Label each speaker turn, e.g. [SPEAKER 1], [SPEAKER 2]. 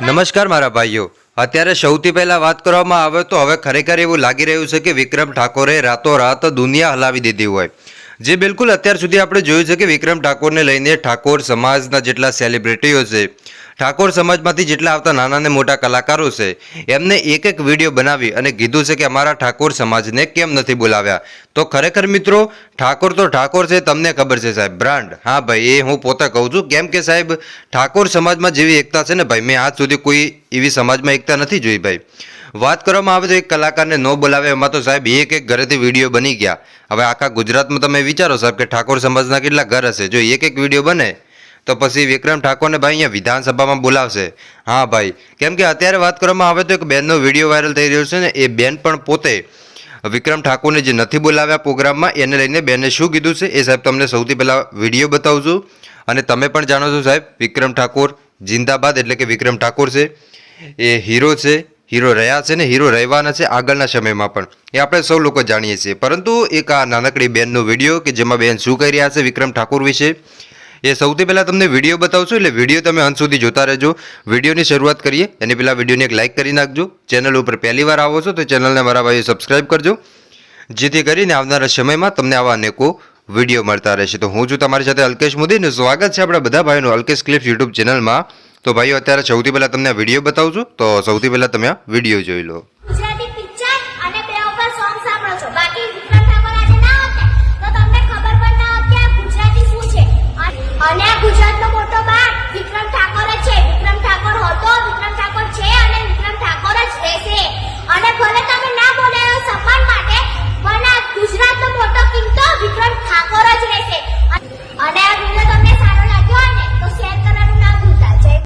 [SPEAKER 1] નમસ્કાર મારા ભાઈઓ. અત્યારે સૌથી પહેલા વાત કરવામાં આવે તો હવે ખરેખર એવું લાગી રહ્યું છે કે વિક્રમ ઠાકોરે રાતોરાત દુનિયા હલાવી દીધી હોય. જે બિલકુલ અત્યાર સુધી આપણે જોયું છે કે વિક્રમ ઠાકોરને લઈને ઠાકોર સમાજના જેટલા સેલિબ્રિટીઓ છે ઠાકોર સમાજમાંથી જેટલા આવતા નાના ને મોટા કલાકારો છે, એમને એક એક વીડિયો બનાવી અને કીધું છે કે અમારા ઠાકોર સમાજને કેમ નથી બોલાવ્યા? તો ખરેખર મિત્રો, ઠાકોર તો ઠાકોર છે, તમને ખબર છે સાહેબ. બ્રાન્ડ. હા ભાઈ, એ હું પોતે કહું છું. કેમ કે સાહેબ, ઠાકોર સમાજમાં જેવી એકતા છે ને ભાઈ, મેં આજ સુધી કોઈ એવી સમાજમાં એકતા નથી જોઈ ભાઈ. વાત કરવામાં આવે તો એક કલાકારને ન બોલાવે, એમાં તો સાહેબ એક એક ઘરેથી વીડિયો બની ગયા. હવે આખા ગુજરાતમાં તમે વિચારો સાહેબ કે ઠાકોર સમાજના કેટલા ઘર હશે? જો એક એક વીડિયો બને તો પછી વિક્રમ ઠાકોરને ભાઈ અહીંયા વિધાનસભામાં બોલાવશે. હા ભાઈ, કેમ કે અત્યારે વાત કરવામાં આવે તો એક બેનનો વીડિયો વાયરલ થઈ રહ્યો છે ને એ બેન પણ પોતે વિક્રમ ઠાકોરને જે નથી બોલાવ્યા પ્રોગ્રામમાં, એને લઈને બેને શું કીધું છે એ સાહેબ તમને સૌથી પહેલાં વીડિયો બતાવું છું અને તમે પણ જાણો છો સાહેબ, વિક્રમ ઠાકોર જિંદાબાદ એટલે કે વિક્રમ ઠાકોર છે. એ હીરો છે, હીરો રહ્યા છે ને હીરો રહેવાના છે આગળના સમયમાં પણ. એ આપણે સૌ લોકો જાણીએ છીએ. પરંતુ એક આ નાનકડી બેનનો વીડિયો કે જેમાં બેન શું કહી રહ્યા છે વિક્રમ ઠાકોર વિશે એ સૌથી પહેલાં તમને વીડિયો બતાવશું, એટલે વીડિયો તમે અંત સુધી જોતા રહેજો. વિડીયોની શરૂઆત કરીએ, એની પહેલાં વિડીયોને એક લાઇક કરી નાખજો. ચેનલ ઉપર પહેલી વાર આવો છો તો ચેનલને મારા ભાઈએ સબસ્ક્રાઇબ કરજો. જેથી કરીને આવનારા સમયમાં તમને આવા અનેકો વીડિયો મળતા રહેશે. તો હું છું તમારી સાથે અલ્કેશ મોદીનું સ્વાગત છે આપણા બધા ભાઈઓનું અલ્કેશ ક્લિપ્સ યુટ્યુબ ચેનલમાં. તો ભાઈઓ, અત્યારે સૌથી પહેલાં તમને આ વીડિયો બતાવું છું તો સૌથી પહેલાં તમે આ વીડિયો જોઈ લો.